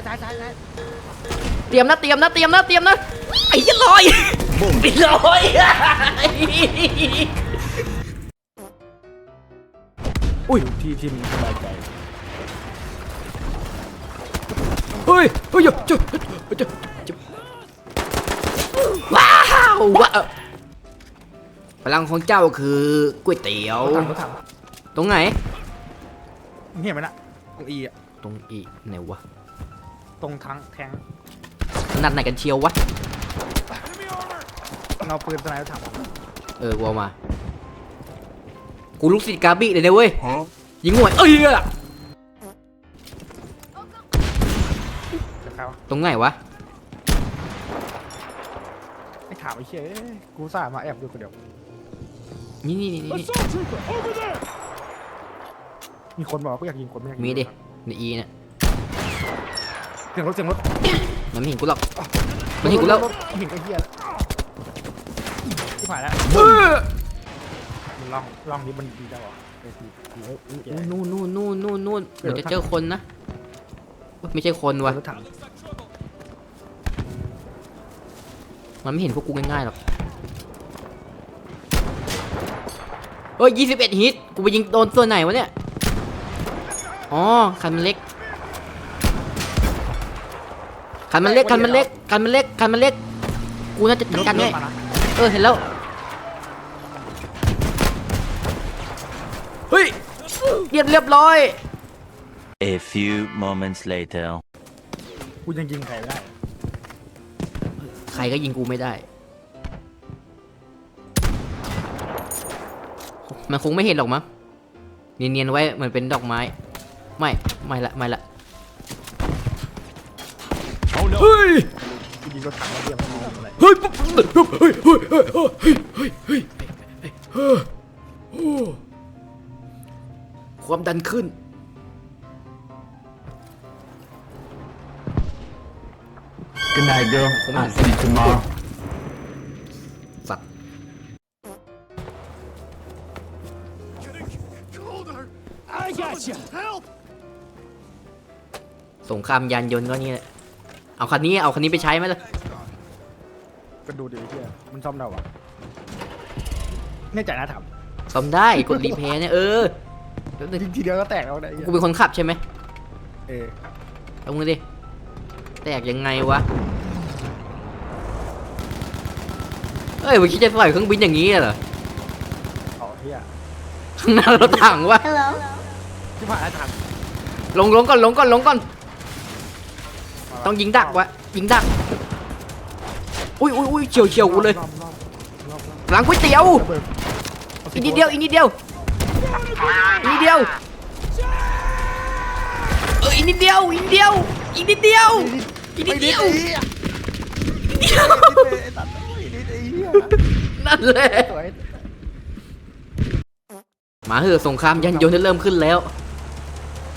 ายซ้ายซ้ายซ้ายเตรียมนะเตรียมนะเตรียมนะเตรียมนะไอ้ยี่ลอยไอ้ลอยอุ้ยที่ที่มึงสบายใจเฮ้ยเฮ้ยจุดจุดจุดว้าวว้าวพลังของเจ้าคือก๋วยเตี๋ยวรถถังรถถังตรงไหนมึงเห็นไหมน่ะตรงอีอะตรงอีไหนวะ ตรงทั้งแทงขนาดไหนกันเชียววะเอาปืนสไนเปอร์ถังเออกูเอามา กูลูกศิษย์กาบิเลยนะเว้ย ยิงหวยเอ้ยอะจะเข้าตรงไหนวะไอ้ถามไอ้เชี่ยเอ้ยกูสามาแอบดูคนเดียวนี่นี่นี่นี่ มีคนบอกว่ากูอยากยิงคนไม่อยากยิงมีดิในอีเนี่ย เสียงรถเสียงรถมันไม่เห็นกูหรอกมันเห็นกูแล้วรถเห็นไอ้เหี้ยแล้วที่ผ่านแล้วเออมึงลองลองนี้มันดีได้หรอเออดีดีเอ้ยเอ้ยนู่นนู่นนู่นนู่นนู่นเดี๋ยวจะเจอคนนะเว้ยไม่ใช่คนวะรถถังมันไม่เห็นพวกกูง่ายๆหรอกเฮ้ยยี่สิบเอ็ดฮิตกูไปยิงโดนส่วนไหนวะเนี่ยอ๋อคันมันเล็ก คันมันเล็กคันมันเล็กคันมันเล็กคันมันเล็กกูน่าจะจัดการรง่าถยมานะเออเห็นแล้วเฮ้ยเรียบเรียบร้อย A few moments later. กูยังยิงใครไม่ได้ ใครก็ยิงกูไม่ได้ มันคงไม่เห็นหรอกมั้งเนียนๆไว้เหมือนเป็นดอกไม้ ไม่ ไม่ละ ไม่ละ รถถังแล้วเรียกมันมองอะไรเฮ้ยปุ๊บปุ๊บเฮ้ยเฮ้ยเฮ้ยเฮ้ยเฮ้ยเฮ้ยเฮ้ยเฮ้ยเฮ้ยโอ้ความดันขึ้น Good night, girl. Come I'll on. see you tomorrow. สัตว์สงครามยานยนต์ก็นี่แหละ เอาคันนี้เอาคันนี้ไปใช้ไหมล่ะก็ดูดิไอ้เหี้ยมันซ่อมได้วะแน่ใจนะถามซ่อมได้กดรีเพย์เนี่ยเออแป๊บนึงยิงทีเดียวก็แตกแล้วได้ไอ้เหี้ยกูเป็นคนขับใช่ไหมเออเอามือดิแตกยังไงวะเอ้ยมึงคิดจะปล่อยเครื่องบินอย่างนี้เหรอเอาเหี้ยข้างหน้ารถถังวะที่ผ่านแล้วถามลงลงก่อนลงก่อนลงก่อน ต้องยิงดักวะยิงดัก อุ้ยอุ้ยอุ้ยเฉียวเฉียวกูเลยรอบรอบรอบรอบหลังก๋วยเตี๋ยวระเบิดาสิอีกนิดเดียวอีกนิดเดียวอีกนิดเดียวเอออีกนิดเดียวอีกนิดเดียวอีกนิดเดียวอีกนิดเดียวไอ้หี้อีกนิดเดียวไอ้ตัดไอ้นิดไอ้เหี้ยนั่นแหละสวยมาเหอะสงครามยันยนต์จะเริ่มขึ้นแล้ว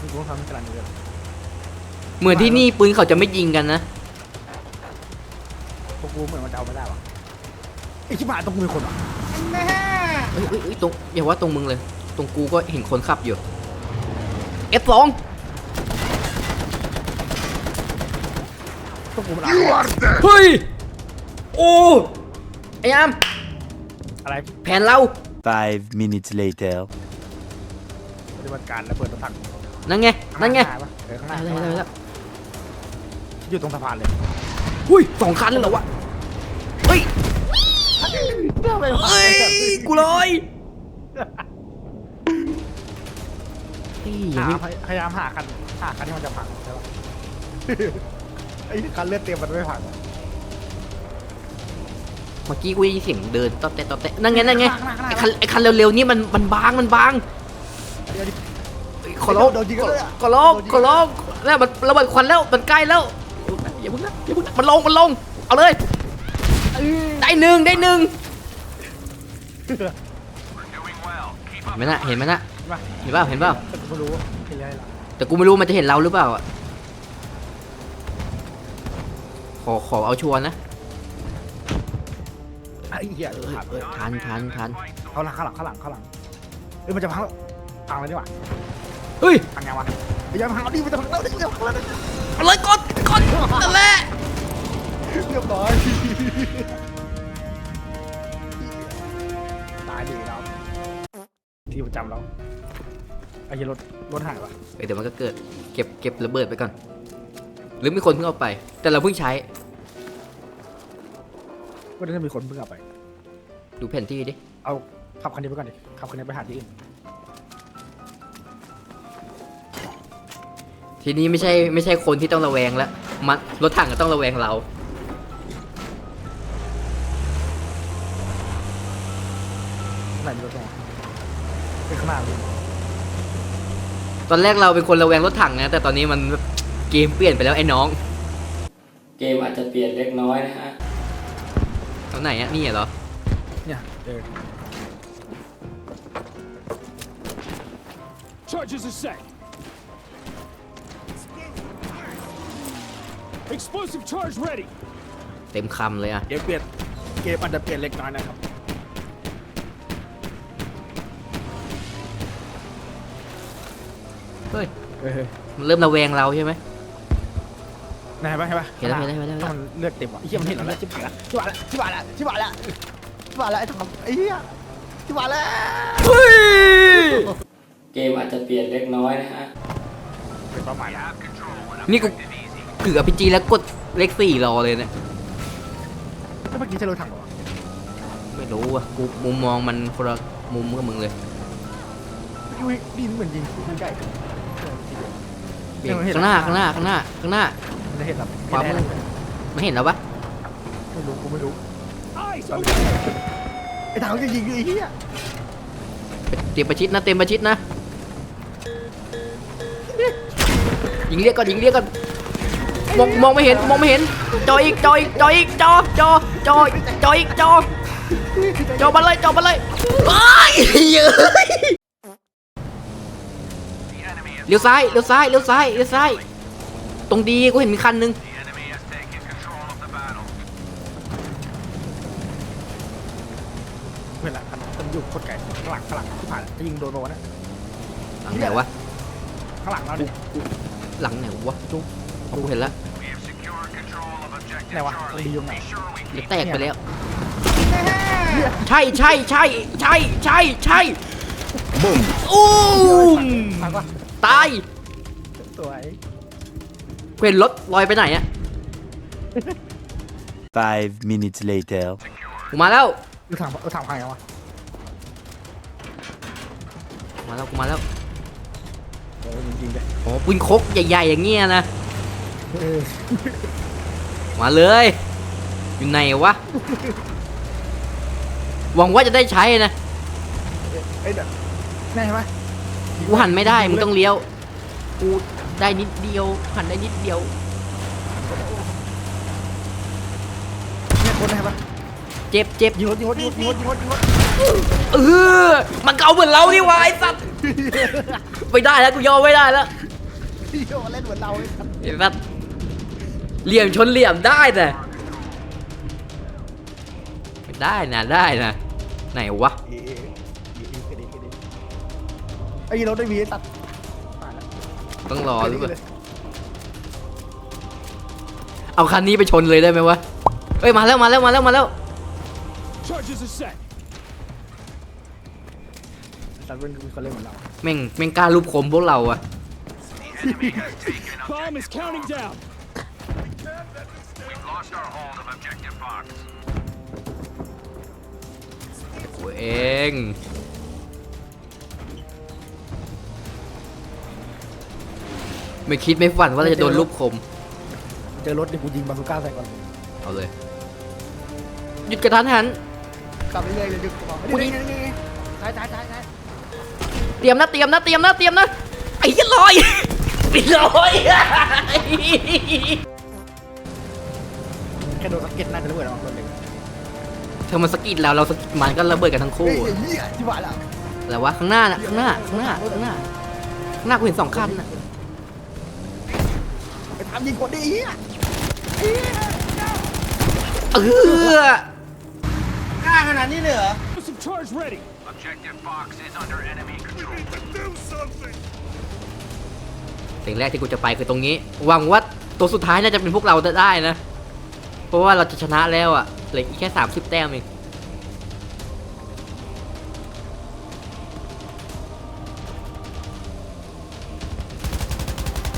มึงกูต้องทำให้กำลังเยอะ เหมือนที่นี่ปืนเขาจะไม่ยิงกันนะพวกกูเหมือนมันจะเอาไม่ได้วะไอ้ชิบหายตรงกูมีคนวะเฮ้ยเฮ้ยเฮ้ยตรงอย่าว่าตรงมึงเลย ตรงกูก็เห็นคนขับอยู่ F2 พวกกูมันเอาเฮ้ย โอ้ไอ้ยามอะไรแผนเรา Five minutes later. ปฏิบัติการแล้วเปิดรถถังนั่นไง นั่นไง ข้าหาปะเออข้างหน้าได้ข้างหได้น้าแล้ว อยู่ตรงสะพานเลยหุ้ยสองคันเลยเหรอวะเฮ้ยเฮ้ยกูลอยเฮ้ยยังหาไม่พยายามหาคันหาคันที่มันจะพังใช่ปะ ไอ้คันเลือดเตรียมมันไม่พังวะเมื่อกี้กูได้ยินเสียงเดินต๊อบแตะต๊อบแตะนั่นไงนั่นไงข้างหน้าข้างหไอ้น้าคันไอ้คันเร็วๆนี่มันมันบางมันบางเดี๋ยวดิขอร้องโดนยิงก็เลยอะขอร้องโดนยิงขอร้องแล้วมันระเบิดควันแล้วมันใกล้แล้ว อย่าพึ่งนะอย่าพึ่งนะมันลงมันลงเอาเลยได้หนึ่งได้หนึ่งเห็นไหมนะเห็นไหมนะมาเห็นเปล่าเห็นเปล่าแต่กูไม่รู้ว่าใครย้ายเราแต่กูไม่รู้มันจะเห็นเราหรือเปล่าอะขอขอเอาชัวร์นะไอ้เหี้ยเอ้ยขาดเอ้ยทันทันทันเขาหลังข้างหลังข้างหลังข้างหลังเอ้ยมันจะพังแล้วพังเลยดีกว่าเฮ้ย พังไงวะพยายามพังเอาดิมันจะพังแล้วดิมันจะพังแล้วดิเอาเลยกด ตายตายดีแล้วที่ประจำเราไอ้เหี้ยรถรถหายวะเอ้ยเดี๋ยวมันก็เกิดเก็บเก็บระเบิดไปก่อน หรือมีคนเพิ่งเอาไป แต่เราเพิ่งใช้ก็น่าจะมีคนเพิ่งเอาไป ดูแผนที่ดิเอาขับคันนี้ไปก่อนดิขับคันนี้ไปหาที่อื่นทีนี้ไม่ใช่ไม่ใช่คนที่ต้องระแวงแล้ว มันรถถังก็ต้องระแวงเรา ไหนมีรถแข่งเป็นข้างหน้าเลยตอนแรกเราเป็นคนระแวงรถถังนะ แต่ตอนนี้มันแบบเกมเปลี่ยนไปแล้วไอ้น้องเกมอาจจะเปลี่ยนเล็กน้อยนะฮะเอาไหนอะนี่เหรอ เนี่ยเออ Charges are set. Explosive charge ready. เต็มคำเลยอะเกมเปลี่ยนเกมอาจจะเปลี่ยนเล็กน้อยนะครับ เฮ้ยเฮ้ยมันเริ่มระแวงเราใช่ไหม นายเห็นปะเห็นปะเห็นแล้วเห็นแล้วเห็นแล้วเห็นแล้ว มันเลือดเต็มว่ะไอ้เหี้ยมันเห็นแล้วนะชิบหายละชิบหายละชิบหายละชิบหายละชิบหายละไอ้ทำไอ้เหี้ยชิบหายละเกมอาจจะเปลี่ยนเล็กน้อยนะฮะ เป็นเป้าหมายละนี่กู ถืออภิจีแล้วกดเลขสี่รอเลยเนี่ยแล้วเมื่อกี้ใช่รถถังเหรอวะไม่รู้อะกูมุมมองมันคนละมุมกับมึงเลยอุ้ยดินเหมือนยิงใกล้เบี่ยงข้างหน้าข้างหน้าข้างหน้าข้างหน้ามันจะเห็นแบบขวามือไม่เห็นแล้วปะไม่รู้กูไม่รู้ Eyes open. ไอ้ถังจะยิงไอ้เหี้ยเตรียมประชิดนะเตรียมประชิดนะยิงเรียกก่อนยิงเรียกก่อน มองมองไม่เห็นมองไม่เห็นจออีกจออีกจออีกจอจอจอจออีกจอจอมาเลยจอมาเลยไอ้ายเยอะเลี้ยวซ้ายเลี้ยวซ้ายเลี้ยวซ้ายเลี้ยวซ้าย ตรงดีกูเห็นมีคันนึงเพื่อนละคันมันอยู่โคตรไกลข้างหลังข้างหลังที่ผ่านจะยิงโดนโดนนะหลังไหนวะข้างหลังเราดิหลังไหนวะจุ๊บ กูเห็นแล้วไหนวะตรงดีตรงไหนเดี๋ยวแตกไปแล้ว ใช่ใช่ใช่ใช่ใช่ใช่บุ้มอู้มทางวะตายสวยเห็นรถลอยไปไหนอะ Five minutes later. กูมาแล้วรถถังรถถังพังยังวะมาแล้วกูมาแล้วเออยิงๆเลยโอ้ปืนคกใหญ่ๆอย่างเงี้ยนะเออ มาเลย อยู่ไหนวะ หวังว่าจะได้ใช้นะ ไอ้เด็กแน่ใช่ไหมกูหันไม่ได้ มึงต้องเลี้ยว กูได้นิดเดียว หันได้นิดเดียว เนี่ยคนได้ปะเจ็บเจ็บยิงรถยิงรถยิงรถยิงรถยิงรถยิงรถเออ มันเก่าเหมือนเรานี่หวะไอ้สัตว์ไม่ได้แล้วกูยอมไม่ได้แล้วพี่โยเล่นเหมือนเราเลยครับเห็นปะ เหลี่ยมชนเหลี่ยมได้แต่ได้นะได้นะ ไหนวะเอ๊ะเอ๊ะเอ๊ะเอ๊ะเอ๊ะเอ๊ะเอ๊ะไอ้รถได้มีตัดตายแล้วต้องรอหรือเปล่าเอาคันนี้ไปชนเลยได้ไหมวะเอ้ยมาแล้วมาแล้วมาแล้วมาแล้ว Charges are set. ตัดเป็นคนเล่นเหมือนเราแม่งแม่งกล้ารูปคมพวกเราอะ Bomb is counting down. กูเองไม่คิดไม่ฝันว่าเราจะโดนรูปคม เจอรถนี่กูยิงบาซูก้าใส่ก่อนเอาเลย หยุดกระทันหัน กลับเรื่อยๆเลยดึกบอกกูยินี่งนี่นี่ซ้ายซ้ายซ้ายซ้ายเตรียมนะเตรียมนะเตรียมนะเตรียมนะไอ้เหี้ยลอยไอ้ลอยแค่โดนสะเก็ตน่าจะระเบิดออกรถเลยเธอมาสะกิดเราเราสะกิดมันก็ระเบิดกันทั้งคู่เฮ้ยไอ้เหี้ยที่บ้านแล้วอะไรวะข้างหน้าน่ะข้างหน้าข้างหน้าข้างหน้าข้างหน้ากูเห็นสองคันน่ะไปทำยิงคนดิไอ้เหี้ยเออ Explosive charge ready. สิ่งแรกที่กูจะไปคือตรงนี้ หวังว่าตัวสุดท้ายน่าจะเป็นพวกเราได้นะ เพราะว่าเราจะชนะแล้วอะเหลืออีกแค่ 30 แต้มเอง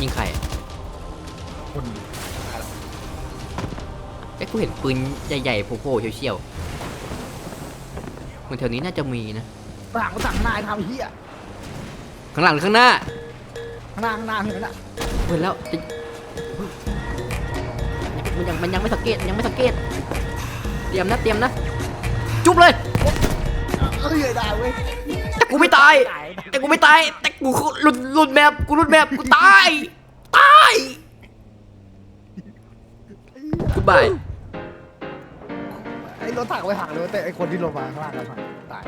ยิงใครอะคนเอ้กูเห็นปืนใหญ่ๆโผล่ๆเชี่ยวๆเหมือนแถวนี้น่าจะมีนะต่างก็ต่างหน้าไอ้ทำเฮียข้างหลังหรือข้างหน้า ข้างหน้าข้างหน้าเห็นไหมน่ะ เห็นแล้วจะ มันยังมันยังไม่สังเกตยังไม่สังเกต เตรียมนะเตรียมนะ จุ๊บเลยเอ้ยได้เว้ยแต่กูไม่ตาย แต่กูไม่ตาย แต่กูหลุดหลุดแมพกูหลุดแมพกูตาย ตายกูบายไอ้รถถังไปหักเลยแต่ไอ้คนที่ลงมาข้างล่างกันตาย